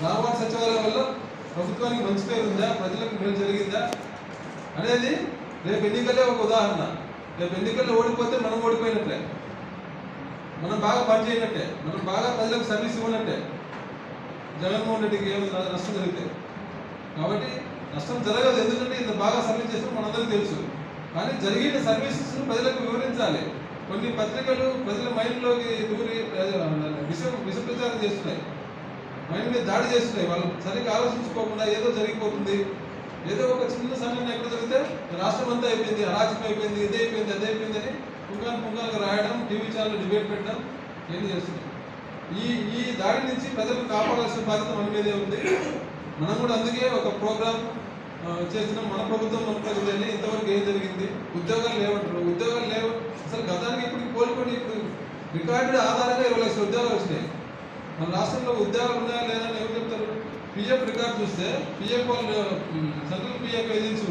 గ్రామవార్డు సచివాలయం వల్ల ప్రభుత్వానికి మంచి పేరు ఉందా? ప్రజలకు మేలు జరిగిందా? అనేది రేపు ఎన్నికలే ఒక ఉదాహరణ. రేపు ఎన్నికల్లో ఓడిపోతే మనం ఓడిపోయినట్లే. మనం బాగా పనిచేయనట్టే మనం బాగా ప్రజలకు సర్వీస్ ఇవ్వనట్టే జగన్మోహన్ రెడ్డికి ఏమైనా నష్టం జరిగితే. కాబట్టి నష్టం జరగదు. ఎందుకంటే ఇంత బాగా సర్వీస్ చేస్తే మనందరికీ తెలుసు. కానీ జరిగిన సర్వీసెస్ ప్రజలకు వివరించాలి. కొన్ని పత్రికలు ప్రజల మైండ్లోకి దూరి విష విష ప్రచారం చేస్తున్నాయి. మైండ్ మీద దాడి చేస్తున్నాయి వాళ్ళు. సరిగ్గా ఆలోచించుకోకుండా ఏదో జరిగిపోతుంది. ఏదో ఒక చిన్న సంఘటన ఎక్కడ జరిగితే రాష్ట్రం అంతా అయిపోయింది అరాచకం అయిపోయింది ఇదే అయిపోయింది అదే అయిపోయింది అని పుంగాను పుంగాలుగా రాయడం టీవీ ఛానల్ డిబేట్ పెట్టడం ఏం చేస్తున్నాయి? ఈ ఈ దాడి నుంచి ప్రజలు కాపాడాల్సిన బాధ్యత మన మీదే ఉంది. మనం కూడా అందుకే ఒక ప్రోగ్రామ్ చేస్తున్నాం. మన ప్రభుత్వం మన ప్రజలని ఇంతవరకు ఏం జరిగింది? ఉద్యోగాలు లేవంటారు ఉద్యోగాలు లేవు. అసలు గతానికి ఇప్పుడు కోలుకొని ఇప్పుడు రికార్డు ఆధారంగా ఇరవై లక్షల ఉద్యోగాలు వచ్చినాయి. మన రాష్ట్రంలో ఉద్యోగాలు ఉన్నాయా లేదా ఎవరు చెప్తారు? పిఎఫ్ రికార్డ్ చూస్తే పిఎఫ్ వాళ్ళు సెంట్రల్ పిఎఫ్ ఏజెన్సీ